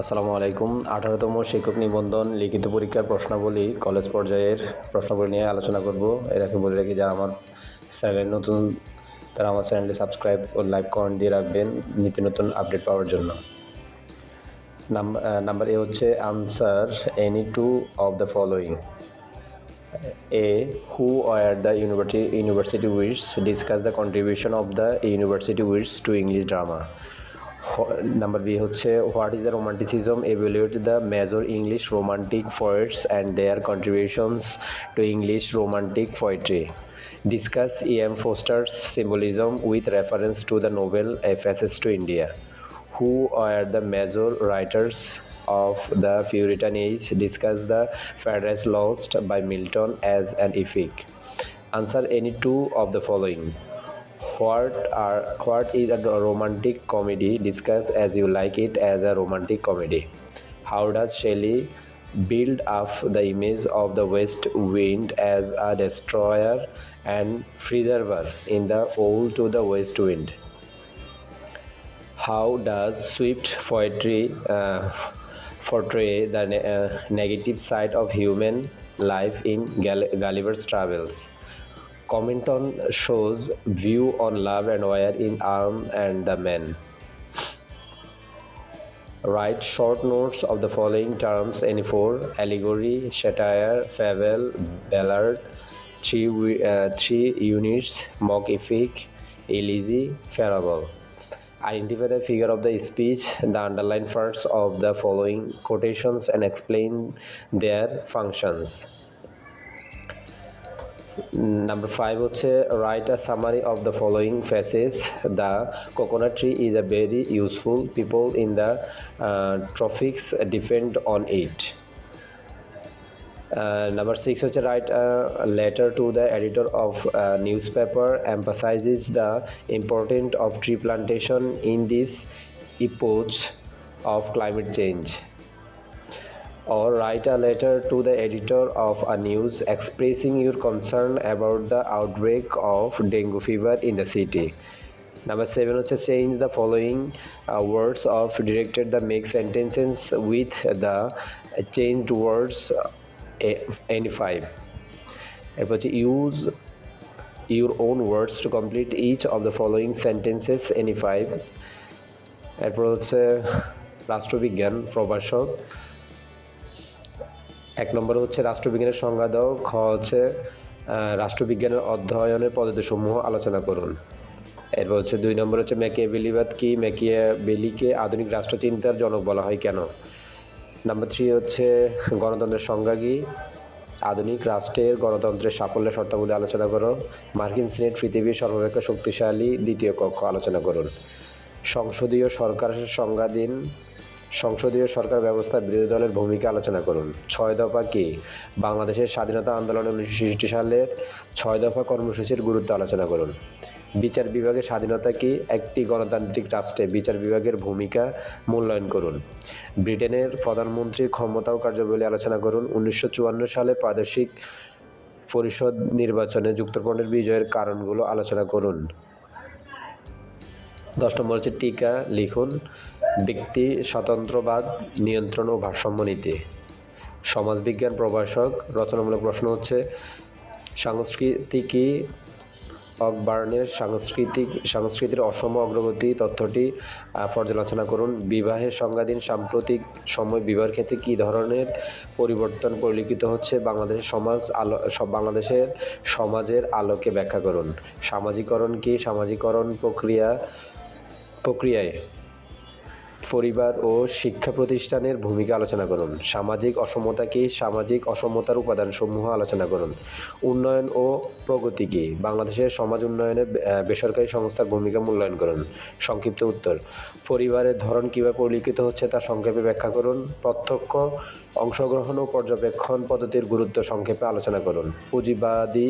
আসসালামু আলাইকুম আঠারোতম শিক্ষক নিবন্ধন লিখিত পরীক্ষার প্রশ্নাবলী কলেজ পর্যায়ের প্রশ্নাবলী নিয়ে আলোচনা করব এর আগে বলে রাখি যারা আমার চ্যানেলে নতুন তারা আমার চ্যানেলটি সাবস্ক্রাইব ও লাইক কমেন্ট দিয়ে রাখবেন নিত্য নতুন আপডেট পাওয়ার জন্য নাম্বার এ হচ্ছে answer any two of the following A who are the university university wits discuss the contribution of the university wits to English drama Number B হচ্ছে what is the romanticism? Evaluate the major English romantic poets and their contributions to English romantic poetry. Discuss E.M. Foster's symbolism with reference to the novel A Passage to India. Who are the major writers of the Puritan age? Discuss the Paradise Lost by Milton as an epic. Answer any two of the following. "Quart" are what is a romantic comedy? Discuss as you like it as a romantic comedy. How does Shelley build up the image of the west wind as a destroyer and preserver in the old to the west wind? How does Swift poetry uh, portray the ne- uh, negative side of human life in Gulliver's Travels? comment on shows view on love and wire in arm and the men write short notes of the following terms any four allegory satire fable ballad three, uh, three units mock epic elegy farewell. identify the figure of the speech the underlined parts of the following quotations and explain their functions number five হচ্ছে write a summary of the following faces the coconut tree is a very useful people in the tropics depend on it number six হচ্ছে write a letter to the editor of newspaper emphasise is the important of tree plantation in this epoch of climate change or write a letter to the editor of a news expressing your concern about the outbreak of dengue fever in the city. Number seven, also change the following uh, words of directed the make sentences with the changed words uh, Any 5 Use your own words to complete each of the following sentences Any 5 uh, Last to begin, Proverbs. এক নম্বর হচ্ছে রাষ্ট্রবিজ্ঞানের সংজ্ঞা দাও খ হচ্ছে রাষ্ট্রবিজ্ঞানের অধ্যয়নের পদ্ধতিসমূহ আলোচনা করুন এরপর হচ্ছে দুই নম্বর হচ্ছে ম্যাকিয়া বেলিবাদ কি ম্যাকিয়া বেলিকে আধুনিক রাষ্ট্রচিন্তার জনক বলা হয় কেন নাম্বার থ্রি হচ্ছে গণতন্ত্রের সংজ্ঞা কি আধুনিক রাষ্ট্রের গণতন্ত্রের সাফল্যের শর্তাবলী আলোচনা করো মার্কিন সিনেট পৃথিবীর সর্বাপেক্ষা শক্তিশালী দ্বিতীয় কক্ষ আলোচনা করুন সংসদীয় সরকারের সংজ্ঞা দিন সংসদীয় সরকার ব্যবস্থায় বিরোধী দলের ভূমিকা আলোচনা করুন ছয় দফা কি বাংলাদেশের স্বাধীনতা আন্দোলন উনিশশো সালের ছয় দফা কর্মসূচির গুরুত্ব আলোচনা করুন বিচার বিভাগের স্বাধীনতা কি একটি গণতান্ত্রিক রাষ্ট্রে বিচার বিভাগের ভূমিকা মূল্যায়ন করুন ব্রিটেনের প্রধানমন্ত্রীর ক্ষমতা ও কার্যবলী আলোচনা করুন উনিশশো সালে প্রাদেশিক পরিষদ নির্বাচনে যুক্তপণ্ডের বিজয়ের কারণগুলো আলোচনা করুন দশ নম্বর হচ্ছে টিকা লিখুন ব্যক্তি স্বতন্ত্রবাদ নিয়ন্ত্রণ ও ভারসাম্য নীতি সমাজবিজ্ঞান প্রভাষক রচনামূলক প্রশ্ন হচ্ছে সাংস্কৃতিকই অকবার্নের সাংস্কৃতিক সংস্কৃতির অসম অগ্রগতি তথ্যটি পর্যালোচনা করুন বিবাহের সংজ্ঞাধীন সাম্প্রতিক সময় বিবাহের ক্ষেত্রে কী ধরনের পরিবর্তন পরিলক্ষিত হচ্ছে বাংলাদেশের সমাজ আলো বাংলাদেশের সমাজের আলোকে ব্যাখ্যা করুন সামাজিকরণ কি সামাজিকরণ প্রক্রিয়া প্রক্রিয়ায় পরিবার ও শিক্ষা প্রতিষ্ঠানের ভূমিকা আলোচনা করুন সামাজিক অসমতাকে সামাজিক অসমতার উপাদানসমূহ আলোচনা করুন উন্নয়ন ও প্রগতিকে বাংলাদেশের সমাজ উন্নয়নে বেসরকারি সংস্থার ভূমিকা মূল্যায়ন করুন সংক্ষিপ্ত উত্তর পরিবারের ধরন কীভাবে পরিলক্ষিত হচ্ছে তা সংক্ষেপে ব্যাখ্যা করুন প্রত্যক্ষ অংশগ্রহণ ও পর্যবেক্ষণ পদ্ধতির গুরুত্ব সংক্ষেপে আলোচনা করুন পুঁজিবাদী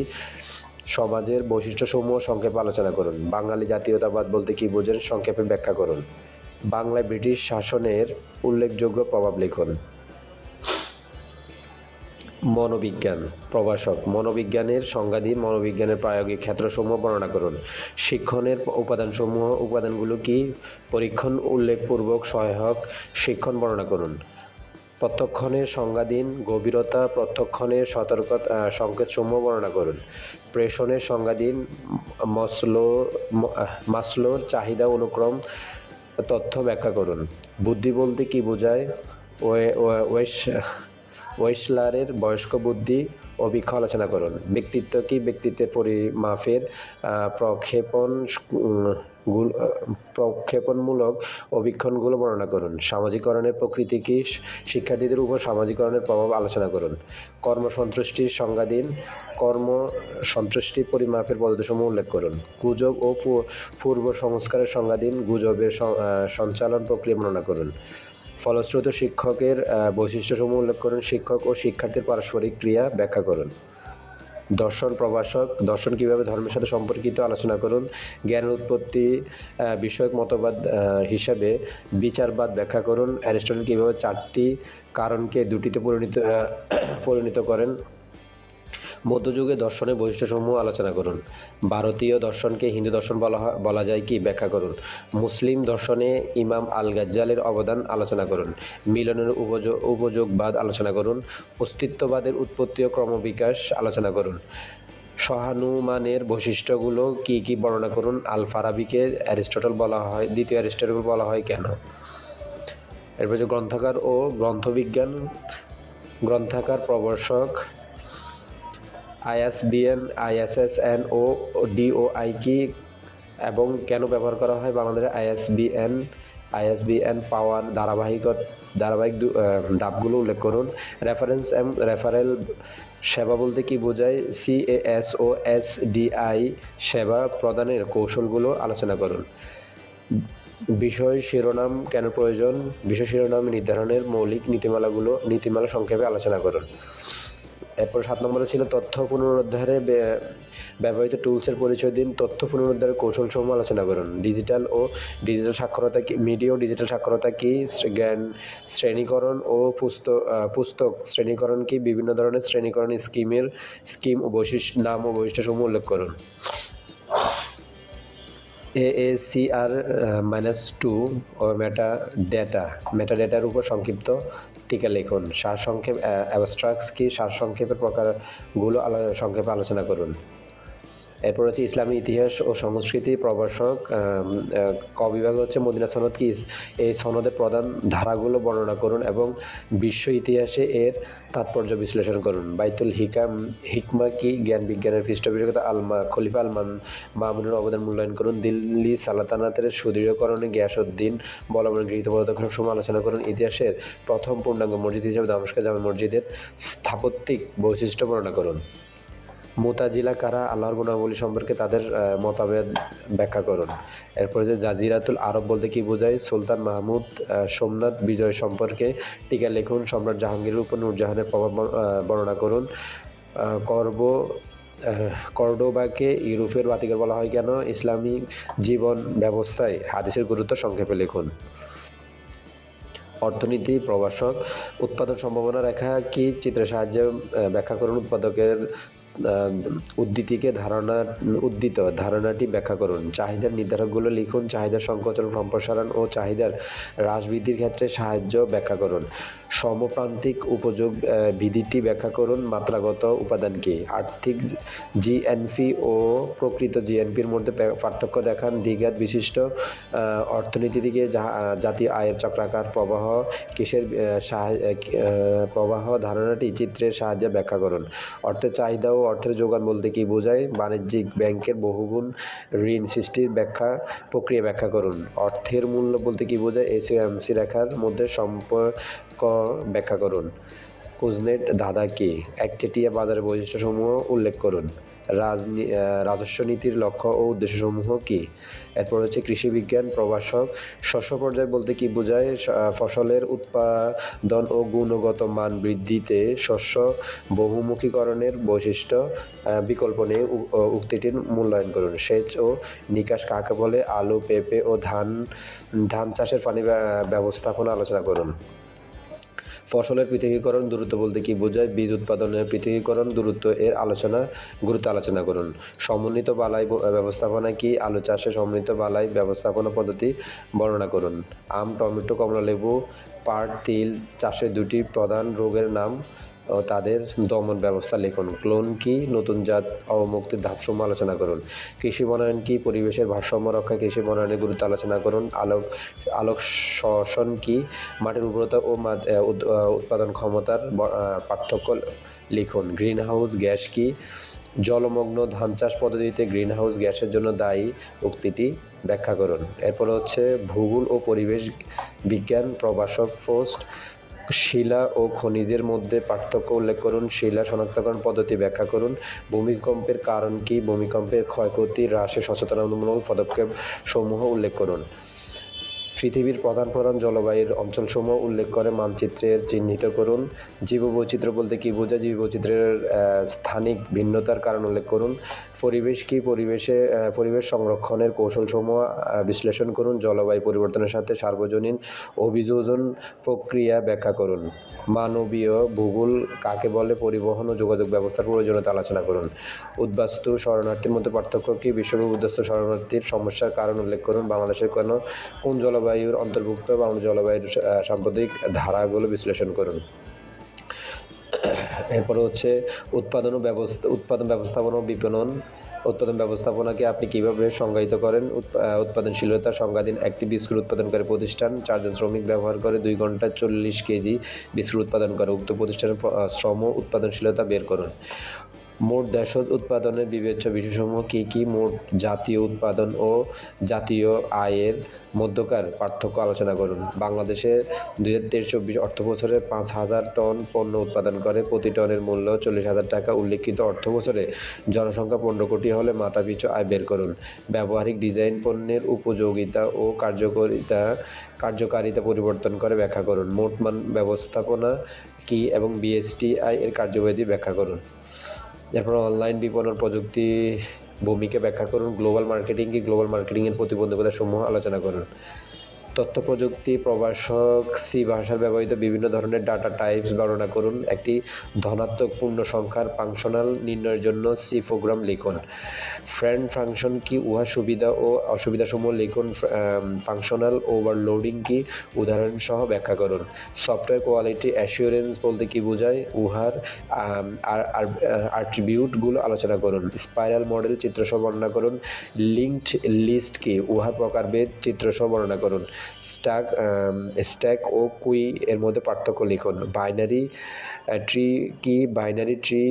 সমাজের বৈশিষ্ট্যসমূহ সংক্ষেপে আলোচনা করুন বাঙালি জাতীয়তাবাদ বলতে কী বোঝেন সংক্ষেপে ব্যাখ্যা করুন বাংলায় ব্রিটিশ শাসনের উল্লেখযোগ্য প্রভাব লিখুন মনোবিজ্ঞান প্রভাষক মনোবিজ্ঞানের সংজ্ঞা দিয়ে মনোবিজ্ঞানের প্রায়োগিক ক্ষেত্রসমূহ বর্ণনা করুন শিক্ষণের উপাদানসমূহ উপাদানগুলো কি পরীক্ষণ উল্লেখপূর্বক সহায়ক শিক্ষণ বর্ণনা করুন প্রত্যক্ষণের সংজ্ঞা দিন গভীরতা প্রত্যক্ষণের সতর্কতা সংকেতসমূহ বর্ণনা করুন প্রেষণের সংজ্ঞা দিন মসলো মাসলোর চাহিদা অনুক্রম তথ্য ব্যাখ্যা করুন বুদ্ধি বলতে কি বোঝায় ওয়েসলারের বয়স্ক বুদ্ধি অভিজ্ঞ আলোচনা করুন ব্যক্তিত্ব কি ব্যক্তিত্বের পরিমাপের প্রক্ষেপণ প্রক্ষেপণমূলক অভীক্ষণগুলো বর্ণনা করুন সামাজিকরণের প্রকৃতি কি শিক্ষার্থীদের উপর সামাজিকরণের প্রভাব আলোচনা করুন কর্মসন্তুষ্টির সংজ্ঞাধীন কর্মসন্তুষ্টি কর্ম পরিমাপের পদ্ধতিসমূহ উল্লেখ করুন গুজব ও পূর্ব সংস্কারের সংজ্ঞাধীন গুজবের সঞ্চালন প্রক্রিয়া বর্ণনা করুন ফলশ্রুত শিক্ষকের বৈশিষ্ট্যসমূহ উল্লেখ করুন শিক্ষক ও শিক্ষার্থীর পারস্পরিক ক্রিয়া ব্যাখ্যা করুন দর্শন প্রভাষক দর্শন কিভাবে ধর্মের সাথে সম্পর্কিত আলোচনা করুন জ্ঞান উৎপত্তি বিষয়ক মতবাদ হিসাবে বিচারবাদ ব্যাখ্যা করুন অ্যারিস্টটল কীভাবে চারটি কারণকে দুটিতে পরিণত পরিণত করেন মধ্যযুগে দর্শনের বৈশিষ্ট্যসমূহ আলোচনা করুন ভারতীয় দর্শনকে হিন্দু দর্শন বলা বলা যায় কি ব্যাখ্যা করুন মুসলিম দর্শনে ইমাম আল গাজ্জালের অবদান আলোচনা করুন মিলনের উপযোগ উপযোগবাদ আলোচনা করুন অস্তিত্ববাদের উৎপত্তি ও ক্রমবিকাশ আলোচনা করুন সহানুমানের বৈশিষ্ট্যগুলো কি কি বর্ণনা করুন আল ফারাবিকে অ্যারিস্টটল বলা হয় দ্বিতীয় অ্যারিস্টটল বলা হয় কেন এরপর গ্রন্থাকার ও গ্রন্থবিজ্ঞান গ্রন্থাকার প্রবর্ষক আইএসবিএন আইএসএসএন ও ডিওআই কি এবং কেন ব্যবহার করা হয় বাংলাদেশের আইএসবিএন আইএসবিএন পাওয়ার ধারাবাহিক ধারাবাহিক ধাপগুলো উল্লেখ করুন রেফারেন্স এম রেফারেল সেবা বলতে কি বোঝায় সিএএস ও এস ডিআই সেবা প্রদানের কৌশলগুলো আলোচনা করুন বিষয় শিরোনাম কেন প্রয়োজন বিষয় শিরোনাম নির্ধারণের মৌলিক নীতিমালাগুলো নীতিমালা সংক্ষেপে আলোচনা করুন এরপর সাত নম্বরে ছিল তথ্য পুনরুদ্ধারে ব্যবহৃত টুলসের পরিচয় দিন তথ্য পুনরুদ্ধারের কৌশলসমূহ আলোচনা করুন ডিজিটাল ও ডিজিটাল সাক্ষরতা কি মিডিয়া ও ডিজিটাল সাক্ষরতা কি জ্ঞান শ্রেণীকরণ ও পুস্তক পুস্তক শ্রেণীকরণ কি বিভিন্ন ধরনের শ্রেণীকরণ স্কিমের স্কিম ও বৈশিষ্ট্য নাম ও বৈশিষ্ট্যসমূহ উল্লেখ করুন এএসিআর মাইনাস টু ও মেটা ডেটা মেটা ডেটার উপর সংক্ষিপ্ত টিকা লিখুন সারসংক্ষেপ অ্যাবস্ট্রাক্স uh, কি সারসংক্ষেপের প্রকারগুলো সংক্ষেপে আলোচনা করুন এরপর হচ্ছে ইসলামী ইতিহাস ও সংস্কৃতি প্রভাষক ক বিভাগ হচ্ছে মদিনা সনদ কি এই সনদের প্রধান ধারাগুলো বর্ণনা করুন এবং বিশ্ব ইতিহাসে এর তাৎপর্য বিশ্লেষণ করুন বাইতুল হিকাম হিকমা কি জ্ঞান বিজ্ঞানের পৃষ্ঠপোষকতা আলমা খলিফা আলমান মামুনের অবদান মূল্যায়ন করুন দিল্লি সালাতানাতের সুদৃঢ়করণে গিয়াসউদ্দিন বলবন গৃহীত পদক্ষেপ সময় আলোচনা করুন ইতিহাসের প্রথম পূর্ণাঙ্গ মসজিদ হিসেবে দামস্কা জামা মসজিদের স্থাপত্যিক বৈশিষ্ট্য বর্ণনা করুন মোতাজিলা কারা আল্লাহর গুণাবলী সম্পর্কে তাদের মতাবেদ ব্যাখ্যা করুন এরপরে যে জাজিরাতুল আরব বলতে কি বোঝায় সুলতান মাহমুদ সোমনাথ বিজয় সম্পর্কে টিকা লিখুন সম্রাট জাহাঙ্গীরের উপর নূরজাহানের প্রভাব বর্ণনা করুন করব কর্ডোবাকে ইউরোপের বাতিকার বলা হয় কেন ইসলামী জীবন ব্যবস্থায় হাদিসের গুরুত্ব সংক্ষেপে লিখুন অর্থনীতি প্রবাসক উৎপাদন সম্ভাবনা রেখা কি চিত্রের সাহায্যে ব্যাখ্যা করুন উৎপাদকের উদ্ধৃতিকে ধারণা উদ্দিত ধারণাটি ব্যাখ্যা করুন চাহিদার নির্ধারকগুলো লিখুন চাহিদার সংকোচন সম্প্রসারণ ও চাহিদার হ্রাস বৃদ্ধির ক্ষেত্রে সাহায্য ব্যাখ্যা করুন সমপ্রান্তিক উপযোগ বিধিটি ব্যাখ্যা করুন মাত্রাগত উপাদান কি আর্থিক জিএনপি ও প্রকৃত জিএনপির মধ্যে পার্থক্য দেখান দ্বিঘাত বিশিষ্ট অর্থনীতি দিকে জাতীয় আয়ের চক্রাকার প্রবাহ কিসের প্রবাহ ধারণাটি চিত্রের সাহায্যে ব্যাখ্যা করুন অর্থের চাহিদা ও অর্থের যোগান বলতে কি বোঝায় বাণিজ্যিক ব্যাংকের বহুগুণ ঋণ সৃষ্টির ব্যাখ্যা প্রক্রিয়া ব্যাখ্যা করুন অর্থের মূল্য বলতে কি বোঝায় এসিএমসি রেখার মধ্যে সম্পর্ক ব্যাখ্যা করুন কুজনেট দাদা কি একচেটিয়া বাজারের বৈশিষ্ট্যসমূহ উল্লেখ করুন রাজস্ব নীতির লক্ষ্য ও উদ্দেশ্যসমূহ কি এরপর হচ্ছে কৃষি বিজ্ঞান প্রভাষক শস্য পর্যায় বলতে কি বোঝায় ফসলের উৎপাদন ও গুণগত মান বৃদ্ধিতে শস্য বহুমুখীকরণের বৈশিষ্ট্য বিকল্প নিয়ে উক্তিটির মূল্যায়ন করুন সেচ ও নিকাশ কাকে বলে আলু পেঁপে ও ধান ধান চাষের পানি ব্যবস্থাপনা আলোচনা করুন ফসলের পৃথকীকরণ দূরত্ব বলতে কি বোঝায় বীজ উৎপাদনের পৃথকীকরণ দূরত্ব এর আলোচনা গুরুত্ব আলোচনা করুন সমন্বিত বালাই ব্যবস্থাপনা কি আলু চাষে সমন্বিত বালাই ব্যবস্থাপনা পদ্ধতি বর্ণনা করুন আম টমেটো কমলালেবু পাট তিল চাষের দুটি প্রধান রোগের নাম ও তাদের দমন ব্যবস্থা লিখুন ক্লোন কি নতুন জাত অবমুক্তির ধাপসমূহ আলোচনা করুন কৃষি বনায়ন কি পরিবেশের ভারসাম্য রক্ষা কৃষি বনায়নের গুরুত্ব আলোচনা করুন আলোক আলোক শোষণ কি মাটির উর্বরতা ও উৎপাদন ক্ষমতার পার্থক্য লিখুন গ্রিন হাউস গ্যাস কি জলমগ্ন ধান চাষ পদ্ধতিতে গ্রিনহাউস গ্যাসের জন্য দায়ী উক্তিটি ব্যাখ্যা করুন এরপর হচ্ছে ভূগোল ও পরিবেশ বিজ্ঞান প্রবাসক পোস্ট শিলা ও খনিজের মধ্যে পার্থক্য উল্লেখ করুন শিলা শনাক্তকরণ পদ্ধতি ব্যাখ্যা করুন ভূমিকম্পের কারণ কি ভূমিকম্পের ক্ষয়ক্ষতি হ্রাসে সচেতনতামূলক পদক্ষেপ সমূহ উল্লেখ করুন পৃথিবীর প্রধান প্রধান জলবায়ুর অঞ্চলসমূহ উল্লেখ করে মানচিত্রের চিহ্নিত করুন জীববৈচিত্র্য বলতে কী বোঝা জীববৈচিত্র্যের স্থানিক ভিন্নতার কারণ উল্লেখ করুন পরিবেশ কি পরিবেশে পরিবেশ সংরক্ষণের কৌশলসমূহ বিশ্লেষণ করুন জলবায়ু পরিবর্তনের সাথে সার্বজনীন অভিযোজন প্রক্রিয়া ব্যাখ্যা করুন মানবীয় ভূগোল কাকে বলে পরিবহন ও যোগাযোগ ব্যবস্থার প্রয়োজনীয়তা আলোচনা করুন উদ্বাস্তু শরণার্থীর মধ্যে পার্থক্য কি উদ্বাস্তু শরণার্থীর সমস্যার কারণ উল্লেখ করুন বাংলাদেশের কেন কোন জলবায়ু জলবায়ুর অন্তর্ভুক্ত এবং জলবায়ুর সাম্প্রতিক ধারাগুলো বিশ্লেষণ করুন এরপরে হচ্ছে উৎপাদন ব্যবস্থা উৎপাদন ব্যবস্থাপনা ও বিপণন উৎপাদন ব্যবস্থাপনাকে আপনি কীভাবে সংজ্ঞায়িত করেন উৎপাদনশীলতা সংজ্ঞাধীন একটি বিস্কুট উৎপাদনকারী প্রতিষ্ঠান চারজন শ্রমিক ব্যবহার করে দুই ঘন্টা চল্লিশ কেজি বিস্কুট উৎপাদন করে উক্ত প্রতিষ্ঠানের শ্রম উৎপাদনশীলতা বের করুন মোট দেশজ উৎপাদনের বিবেচ্য বিষয়সমূহ কী কী মোট জাতীয় উৎপাদন ও জাতীয় আয়ের মধ্যকার পার্থক্য আলোচনা করুন বাংলাদেশে দুই হাজার তেইশ চব্বিশ অর্থ বছরে পাঁচ হাজার টন পণ্য উৎপাদন করে প্রতি টনের মূল্য চল্লিশ হাজার টাকা উল্লেখিত অর্থ বছরে জনসংখ্যা পনেরো কোটি হলে মাথাপিছু আয় বের করুন ব্যবহারিক ডিজাইন পণ্যের উপযোগিতা ও কার্যকরিতা কার্যকারিতা পরিবর্তন করে ব্যাখ্যা করুন মোট মান ব্যবস্থাপনা কি এবং বিএসটিআই এর কার্যবিধি ব্যাখ্যা করুন এরপর অনলাইন বিপণন প্রযুক্তি ভূমিকা ব্যাখ্যা করুন গ্লোবাল মার্কেটিং কি গ্লোবাল মার্কেটিংয়ের প্রতিবন্ধকতা সমূহ আলোচনা করুন তথ্য প্রযুক্তি প্রভাষক সি ভাষার ব্যবহৃত বিভিন্ন ধরনের ডাটা টাইপস বর্ণনা করুন একটি ধনাত্মক পূর্ণ সংখ্যার ফাংশনাল নির্ণয়ের জন্য সি প্রোগ্রাম লিখুন ফ্রেন্ড ফাংশন কি উহা সুবিধা ও অসুবিধাসমূহ লিখুন ফাংশনাল ওভারলোডিং কি উদাহরণসহ ব্যাখ্যা করুন সফটওয়্যার কোয়ালিটি অ্যাসিওরেন্স বলতে কি বোঝায় উহার আর্ট্রিবিউটগুলো আট্রিবিউটগুলো আলোচনা করুন স্পাইরাল মডেল চিত্রসহ বর্ণনা করুন লিঙ্কড লিস্ট কি উহার প্রকারভেদ চিত্রসহ বর্ণনা করুন স্ট্যাক স্ট্যাক um, ও কুই এর মধ্যে পার্থক্য লিখুন বাইনারি ট্রি কি বাইনারি ট্রি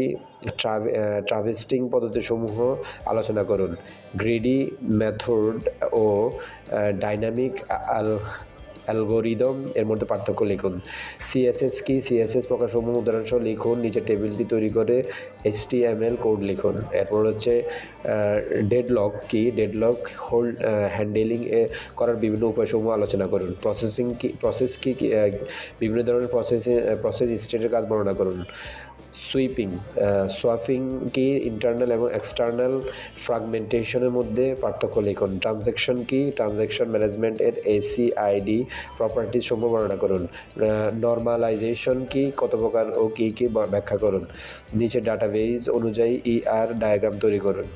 ট্রাভেস্টিং পদ্ধতিসমূহ আলোচনা করুন গ্রিডি মেথড ও ডাইনামিক uh, আল অ্যালগোরিদম এর মধ্যে পার্থক্য লিখুন সিএসএস কি সিএসএস প্রকাশসমূহ উদাহরণসহ লিখুন নিচে টেবিলটি তৈরি করে এইচটিএমএল কোড লিখুন এরপর হচ্ছে ডেডলক কি ডেডলক হোল্ড হ্যান্ডেলিং করার বিভিন্ন উপায়সমূহ আলোচনা করুন প্রসেসিং কি প্রসেস কি বিভিন্ন ধরনের প্রসেসিং প্রসেস স্টেটের কাজ বর্ণনা করুন সুইপিং কি ইন্টারনাল এবং এক্সটার্নাল ফ্রাগমেন্টেশনের মধ্যে পার্থক্য লিখুন ট্রানজ্যাকশন কি ট্রানজ্যাকশন ম্যানেজমেন্টের এসিআইডি প্রপার্টি সমূহ বর্ণনা করুন নর্মালাইজেশন কি কত প্রকার ও কী কী ব্যাখ্যা করুন নিচে ডাটাবেজ অনুযায়ী ইআর e ডায়াগ্রাম তৈরি করুন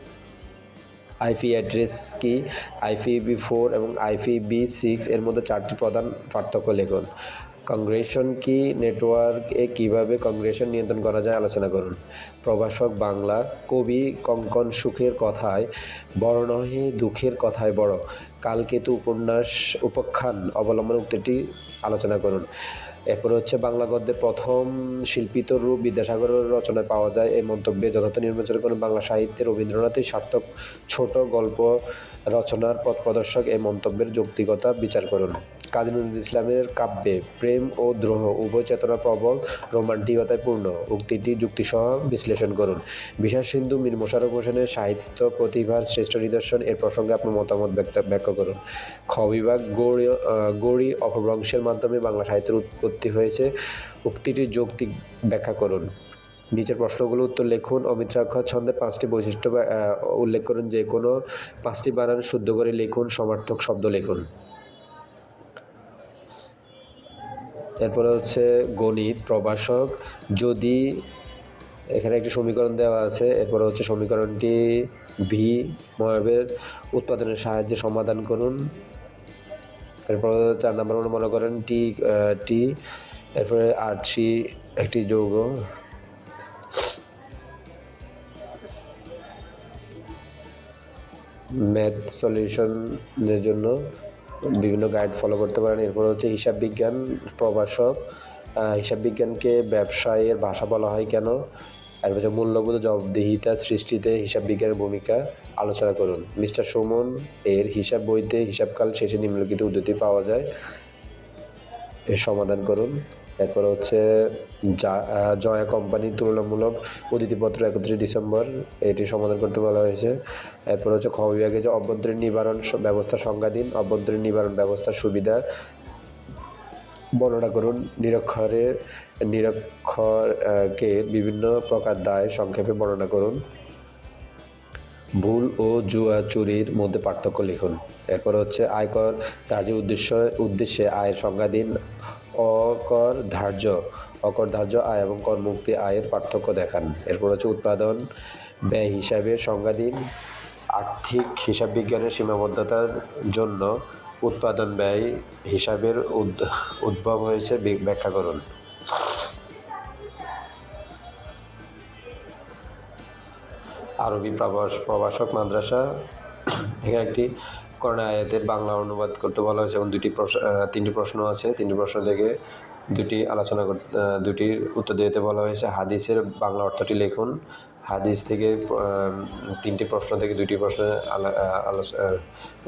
আইপি অ্যাড্রেস কি বি ফোর এবং বি সিক্স এর মধ্যে চারটি প্রধান পার্থক্য লিখুন কংগ্রেশন কি নেটওয়ার্ক এ কিভাবে কংগ্রেশন নিয়ন্ত্রণ করা যায় আলোচনা করুন প্রভাষক বাংলা কবি কঙ্কন সুখের কথায় বর্ণহে দুঃখের কথায় বড় কালকেতু উপন্যাস উপখ্যান অবলম্বন উক্তিটি আলোচনা করুন এরপরে হচ্ছে বাংলা গদ্যের প্রথম শিল্পিত রূপ বিদ্যাসাগরের রচনায় পাওয়া যায় এই মন্তব্যে যথার্থ নির্বাচন করেন বাংলা সাহিত্যে রবীন্দ্রনাথের সার্থক ছোট গল্প রচনার পথ প্রদর্শক এই মন্তব্যের যৌক্তিকতা বিচার করুন কাজী নজরুল ইসলামের কাব্যে প্রেম ও দ্রোহ উভয় চেতনা প্রবল রোমান্টিকতায় পূর্ণ উক্তিটি যুক্তিসহ বিশ্লেষণ করুন বিশ্বাস সিন্ধু মীর মোশারফ হোসেনের সাহিত্য প্রতিভার শ্রেষ্ঠ নিদর্শন এর প্রসঙ্গে আপনার মতামত ব্যাখ্যা করুন খ বিভাগ গৌড়ী অপভ্রংশের মাধ্যমে বাংলা সাহিত্যের উৎপত্তি হয়েছে উক্তিটি যৌক্তিক ব্যাখ্যা করুন নিচের প্রশ্নগুলো উত্তর লিখুন অমিত্রাক্ষর ছন্দে পাঁচটি বৈশিষ্ট্য উল্লেখ করুন যে কোনো পাঁচটি বানান শুদ্ধ করে লিখুন সমার্থক শব্দ লিখুন এরপরে হচ্ছে গণিত প্রবাসক যদি এখানে একটি সমীকরণ দেওয়া আছে এরপরে হচ্ছে সমীকরণটি ভি মহাবের উৎপাদনের সাহায্যে সমাধান করুন এরপর চার নম্বর আমরা মনে করেন টি টি এরপরে আর সি একটি যৌগ ম্যাথ সলিউশনের জন্য বিভিন্ন গাইড ফলো করতে পারেন এরপর হচ্ছে হিসাব বিজ্ঞান প্রভাষক হিসাব বিজ্ঞানকে ব্যবসায়ের ভাষা বলা হয় কেন আর হচ্ছে মূল্যবোধ জবাবদিহিতা সৃষ্টিতে হিসাব বিজ্ঞানের ভূমিকা আলোচনা করুন মিস্টার সুমন এর হিসাব বইতে হিসাবকাল শেষে নিম্নলিখিত উদ্ধতি পাওয়া যায় এর সমাধান করুন এরপরে হচ্ছে জয়া কোম্পানি তুলনামূলক অতিথিপত্র একত্রিশ ডিসেম্বর এটি সমাধান করতে বলা হয়েছে এরপর হচ্ছে খ বিভাগে যে অভ্যন্তরীণ নিবারণ ব্যবস্থা সংজ্ঞাধীন অভ্যন্তরীণ নিবারণ ব্যবস্থার সুবিধা বর্ণনা করুন নিরক্ষরে নিরক্ষরকে বিভিন্ন প্রকার দায় সংক্ষেপে বর্ণনা করুন ভুল ও জুয়া চুরির মধ্যে পার্থক্য লিখুন এরপর হচ্ছে আয়কর যে উদ্দেশ্য উদ্দেশ্যে আয়ের সংজ্ঞা দিন অকর ধার্য অকর ধার্য আয় এবং করমুক্তি আয়ের পার্থক্য দেখান এরপর হচ্ছে উৎপাদন ব্যয় হিসাবের সংজ্ঞা দিন আর্থিক হিসাব বিজ্ঞানের সীমাবদ্ধতার জন্য উৎপাদন ব্যয় হিসাবের উদ্ভব হয়েছে ব্যাখ্যা করুন আরবি প্রবাস প্রবাসক মাদ্রাসা এখানে একটি করোনা আয়াতের বাংলা অনুবাদ করতে বলা হয়েছে এবং দুটি প্রশ্ন তিনটি প্রশ্ন আছে তিনটি প্রশ্ন থেকে দুটি আলোচনা করতে দুটির উত্তর দিতে বলা হয়েছে হাদিসের বাংলা অর্থটি লিখুন হাদিস থেকে তিনটি প্রশ্ন থেকে দুটি প্রশ্নের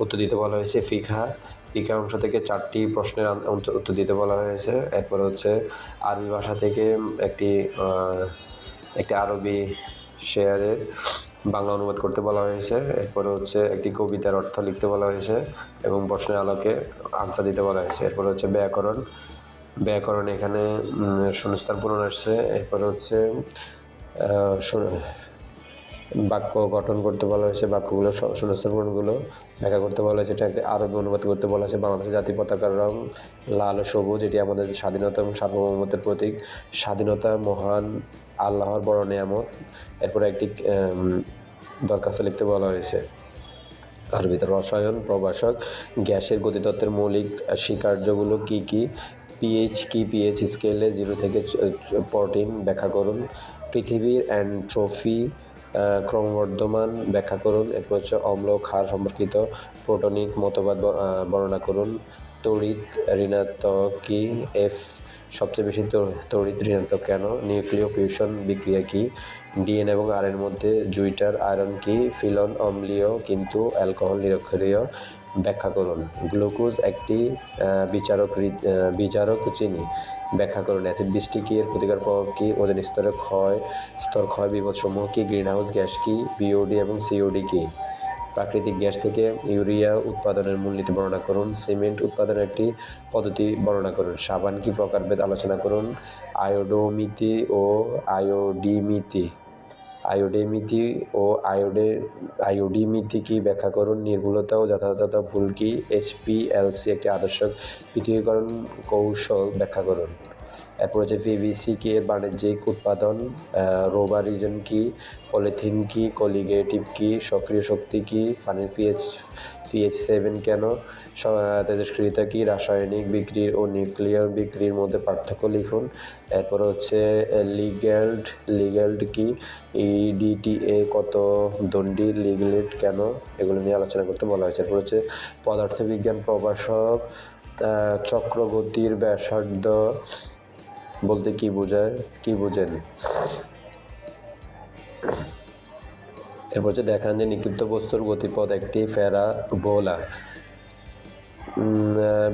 উত্তর দিতে বলা হয়েছে ফিখা ফিকা অংশ থেকে চারটি প্রশ্নের উত্তর দিতে বলা হয়েছে একবার হচ্ছে আরবি ভাষা থেকে একটি একটি আরবি শেয়ারের বাংলা অনুবাদ করতে বলা হয়েছে এরপরে হচ্ছে একটি কবিতার অর্থ লিখতে বলা হয়েছে এবং প্রশ্নের আলোকে আনসার দিতে বলা হয়েছে এরপরে হচ্ছে ব্যাকরণ ব্যাকরণ এখানে শূন্যস্থান পূরণ আসছে এরপরে হচ্ছে বাক্য গঠন করতে বলা হয়েছে বাক্যগুলো শূন্যস্থান পূরণগুলো ব্যাখ্যা করতে বলা হয়েছে এটাকে আরবি অনুবাদ করতে বলা হয়েছে বাংলাদেশের জাতীয় পতাকার রং লাল ও সবুজ এটি আমাদের স্বাধীনতা এবং সার্বভৌমত্বের প্রতীক স্বাধীনতা মহান আল্লাহর বড় নিয়ামত এরপরে একটি দরখাস্ত লিখতে বলা হয়েছে ভিতরে রসায়ন প্রবাসক গ্যাসের গতিতত্ত্বের মৌলিক স্বীকার্যগুলো কি কি পিএইচ কি পিএইচ স্কেলে জিরো থেকে ফোরটিন ব্যাখ্যা করুন পৃথিবীর অ্যান্ট্রোফি ক্রমবর্ধমান ব্যাখ্যা করুন এরপর হচ্ছে অম্ল ক্ষার সম্পর্কিত প্রোটনিক মতবাদ বর্ণনা করুন তড়িৎ ঋণাত্মক কি এফ সবচেয়ে বেশি তড়িৎ তো কেন নিউক্লিয় ফিউশন বিক্রিয়া কি ডিএন এবং আর এর মধ্যে জুইটার আয়রন কি ফিলন অম্লীয় কিন্তু অ্যালকোহল নিরক্ষরীয় ব্যাখ্যা করুন গ্লুকোজ একটি বিচারক বিচারক চিনি ব্যাখ্যা করুন অ্যাসিড বৃষ্টি কি এর ক্ষতিকর প্রভাব কী ওজন স্তরে ক্ষয় স্তর ক্ষয় বিপদসমূহ কী গ্রিনহাউস গ্যাস কী বিওডি এবং সিওডি কী প্রাকৃতিক গ্যাস থেকে ইউরিয়া উৎপাদনের মূলনীতি বর্ণনা করুন সিমেন্ট উৎপাদনের একটি পদ্ধতি বর্ণনা করুন সাবান কি প্রকারভেদ আলোচনা করুন আয়োডোমিতি ও আয়োডিমিতি আয়োডেমিতি ও আয়োডে আয়োডিমিতি কি ব্যাখ্যা করুন নির্ভুলতা ও যথাযথতা ভুল কি এইচপিএলসি একটি আদর্শ পৃথিবীকরণ কৌশল ব্যাখ্যা করুন এরপর হচ্ছে পিভিসি কে বাণিজ্যিক উৎপাদন রোবারিজন কি পলিথিন কি কলিগেটিভ কি সক্রিয় শক্তি কি পানির পিএইচ পিএইচ সেভেন কেন তেজস্ক্রিয়তা কি রাসায়নিক বিক্রির ও নিউক্লিয়ার বিক্রির মধ্যে পার্থক্য লিখুন এরপর হচ্ছে লিগ্যাল্ড লিগ্যাল্ড কি ইডিটিএ e কত দণ্ডি লিগলেট কেন এগুলো নিয়ে আলোচনা করতে বলা হয়েছে এরপর হচ্ছে পদার্থবিজ্ঞান প্রভাষক চক্রগতির ব্যাসার্ধ বলতে কি বোঝায় কি বোঝেন এরপর হচ্ছে দেখান যে নিক্ষিপ্ত বস্তুর গতিপথ একটি ফেরা বোলা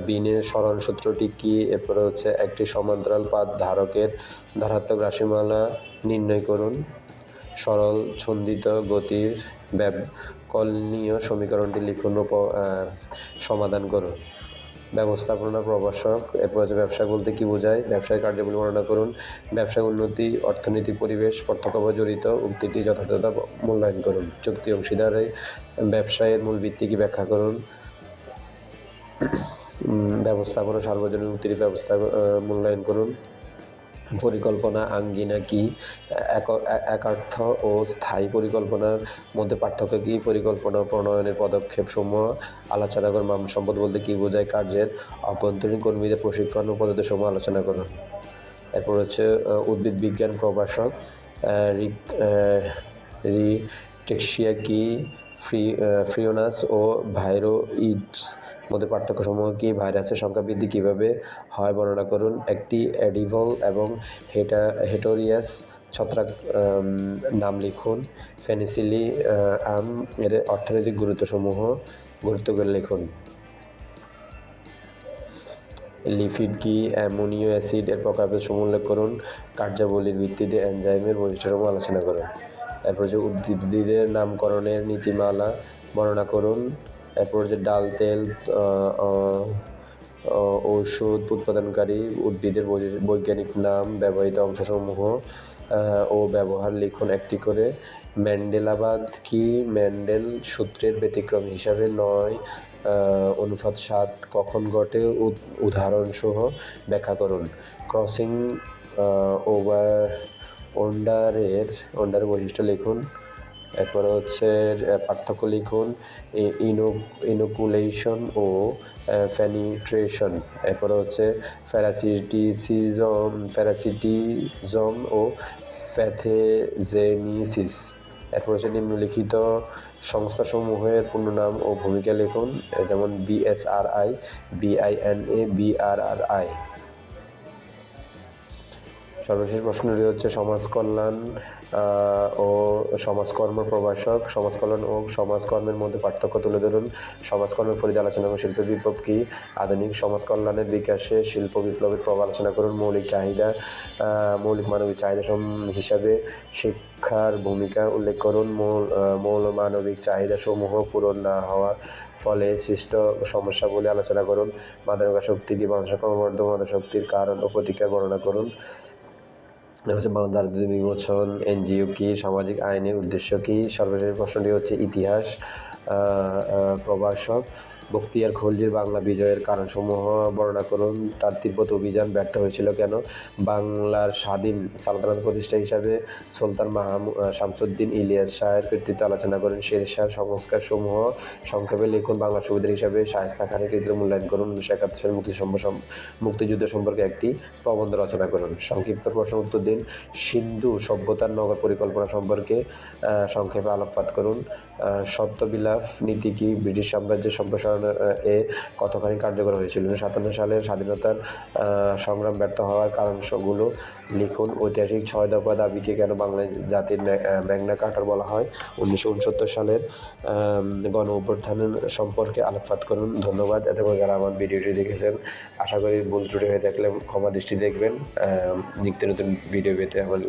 বিনের স্মরণ সূত্রটি কি এরপরে হচ্ছে একটি সমান্তরাল পাত ধারকের ধারাত্মক রাশিমালা নির্ণয় করুন সরল ছন্দিত গতির ব্যব কলনীয় সমীকরণটি লিখুন সমাধান করুন ব্যবস্থাপনা প্রভাষক এরপর আছে ব্যবসা বলতে কী বোঝায় ব্যবসায় কার্যবলী বর্ণনা করুন ব্যবসায় উন্নতি অর্থনৈতিক পরিবেশ প্রত্যক্ষ জড়িত উক্তিটি যথাযথতা মূল্যায়ন করুন চুক্তি অংশীদারে ব্যবসায়ের মূল ভিত্তি কি ব্যাখ্যা করুন ব্যবস্থাপনা সার্বজনীন উক্তির ব্যবস্থা মূল্যায়ন করুন পরিকল্পনা আঙ্গিনা কি একার্থ ও স্থায়ী পরিকল্পনার মধ্যে পার্থক্য কী পরিকল্পনা প্রণয়নের পদক্ষেপসমূহ আলোচনা করুন মানব সম্পদ বলতে কী বোঝায় কার্যের অভ্যন্তরীণ কর্মীদের প্রশিক্ষণ ও সমূহ আলোচনা করুন এরপর হচ্ছে উদ্ভিদ বিজ্ঞান প্রভাষক রিটেক্সিয়া কি ফ্রি ফ্রিওনাস ও ভাইরোইডস মধ্যে পার্থক্যসমূহ কী ভাইরাসের সংখ্যা বৃদ্ধি কীভাবে হয় বর্ণনা করুন একটি অ্যাডিভল এবং হেটা হেটোরিয়াস ছত্রাক নাম লিখুন ফেনিসিলি আম এর অর্থনৈতিক গুরুত্বসমূহ করে লিখুন লিফিড কি অ্যামোনিও অ্যাসিড এর প্রকল্পের সমূহ উল্লেখ করুন কার্যাবলীর ভিত্তিতে এনজাইমের বৈশিষ্ট্যসমূহ আলোচনা করুন তারপর যে উদ্ভিদের নামকরণের নীতিমালা বর্ণনা করুন এরপর যে ডাল তেল ঔষধ উৎপাদনকারী উদ্ভিদের বৈজ্ঞানিক নাম ব্যবহৃত অংশসমূহ ও ব্যবহার লিখুন একটি করে ম্যান্ডেলাবাদ কি ম্যান্ডেল সূত্রের ব্যতিক্রম হিসাবে নয় অনুপাত সাত কখন ঘটে উদাহরণসহ ব্যাখ্যা করুন ক্রসিং ওভার অন্ডারের অন্ডারের বৈশিষ্ট্য লিখুন এরপরে হচ্ছে পার্থক্য লিখুন ইনোকুলেশন ও ফ্যানিট্রেশন এরপরে হচ্ছে ফ্যারাসিটিসিজম ফ্যারাসিটিজম ও ফ্যাথেজেনিসিস এরপর হচ্ছে নিম্নলিখিত সংস্থাসমূহের পূর্ণনাম ও ভূমিকা লিখুন যেমন বিএসআরআই বিআইএনএ বিআরআরআই সর্বশেষ প্রশ্নটি হচ্ছে সমাজকল্যাণ ও সমাজকর্ম প্রভাষক সমাজকল্যাণ ও সমাজকর্মের মধ্যে পার্থক্য তুলে ধরুন সমাজকর্মের ফলিত আলোচনা এবং শিল্প বিপ্লব কী আধুনিক সমাজকল্যাণের বিকাশে শিল্প বিপ্লবের প্রভাব আলোচনা করুন মৌলিক চাহিদা মৌলিক মানবিক চাহিদা হিসাবে শিক্ষার ভূমিকা উল্লেখ করুন মূল মৌল মানবিক চাহিদা সমূহ পূরণ না হওয়ার ফলে সৃষ্ট বলে আলোচনা করুন শক্তি কি ক্রমবর্ধমান শক্তির কারণ ও প্রতিকার বর্ণনা করুন হচ্ছে দারিদ্র বিমোচন এনজিও কি সামাজিক আইনের উদ্দেশ্য কি সর্বশেষ প্রশ্নটি হচ্ছে ইতিহাস প্রভাষক বক্তিয়ার খলজির বাংলা বিজয়ের কারণসমূহ বর্ণনা করুন তার তিব্বত অভিযান ব্যর্থ হয়েছিল কেন বাংলার স্বাধীন সালতানাত প্রতিষ্ঠা হিসাবে সুলতান মাহমু শামসুদ্দিন ইলিয়াস শাহের কৃতিত্ব আলোচনা করেন শের শাহ সংস্কার সমূহ সংক্ষেপে লিখুন বাংলা সুবিধার হিসাবে শায়স্তা খানের কৃতিত্ব মূল্যায়ন করুন উনিশশো একাত্তর সালের মুক্তি মুক্তিযুদ্ধ সম্পর্কে একটি প্রবন্ধ রচনা করুন সংক্ষিপ্ত প্রশ্ন উত্তর দিন সিন্ধু সভ্যতার নগর পরিকল্পনা সম্পর্কে সংক্ষেপে আলোকপাত করুন সত্যবিলাপ নীতি কি ব্রিটিশ সাম্রাজ্যের সম্প্রসারণ এ কতখানি কার্যকর হয়েছিল সাতান্ন সালের স্বাধীনতার সংগ্রাম ব্যর্থ হওয়ার কারণগুলো লিখুন ঐতিহাসিক ছয় দফা দাবিকে কেন বাংলা জাতির ম্যাগনা কাটার বলা হয় উনিশশো উনসত্তর সালের গণ অভ্যুত্থানের সম্পর্কে আলোকপাত করুন ধন্যবাদ করে যারা আমার ভিডিওটি দেখেছেন আশা করি ভুল ত্রুটি হয়ে থাকলে ক্ষমা দৃষ্টি দেখবেন নিত্য নতুন ভিডিও পেতে আমার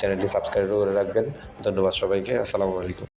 চ্যানেলটি সাবস্ক্রাইব করে রাখবেন ধন্যবাদ সবাইকে আসসালামু আলাইকুম